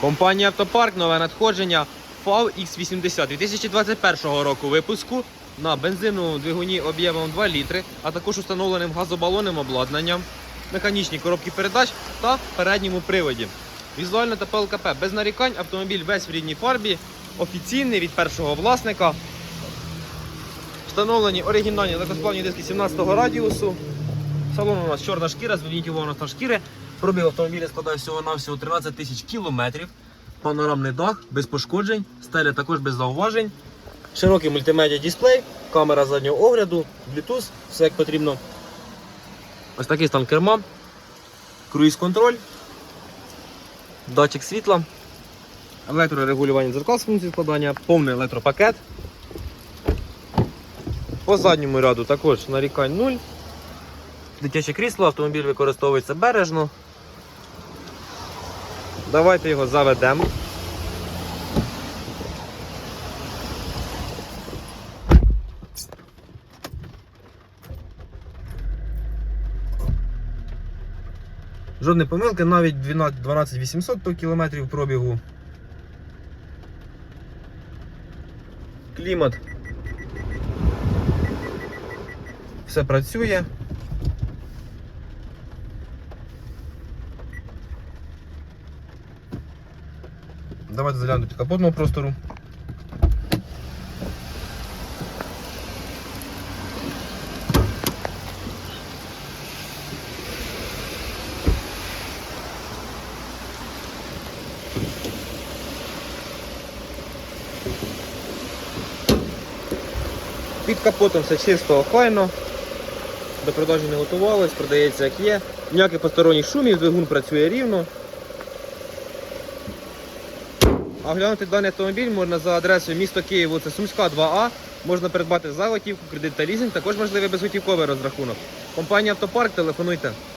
Компанія Автопарк, нове надходження FAW X80 2021 року випуску на бензиновому двигуні об'ємом 2 літри, а також установленим газобалонним обладнанням, механічній коробці передач та передньому приводі. Візуально та ПЛКП без нарікань, автомобіль весь в рідній фарбі, офіційний від першого власника. Встановлені оригінальні легкосплавні диски 17-го радіусу. Салон у нас чорна шкіра, зверніть увагу на шкіри. Пробіг автомобіля складає всього-навсього 13 тисяч кілометрів. Панорамний дах, без пошкоджень, стеля також без зауважень. Широкий мультимедіа дисплей, камера заднього огляду, Bluetooth, все як потрібно. Ось такий стан керма, круїз-контроль, датчик світла, електрорегулювання дзеркал з функції складання, повний електропакет. По задньому ряду також нарікань 0. Дитяче крісло, автомобіль використовується бережно. Давайте його заведемо. Жодної помилки, навіть 12800 по кілометрів пробігу. Клімат. Все працює. Давайте заглянемо до капотного простору. Під капотом все чисто, охайно. До продажі не готувалось, продається як є. Ніяких посторонніх шумів, двигун працює рівно. А глянути даний автомобіль можна за адресою місто Києву, це Сумська, 2А. Можна придбати за готівку, кредит та лізинг, також можливий безготівковий розрахунок. Компанія Автопарк, телефонуйте.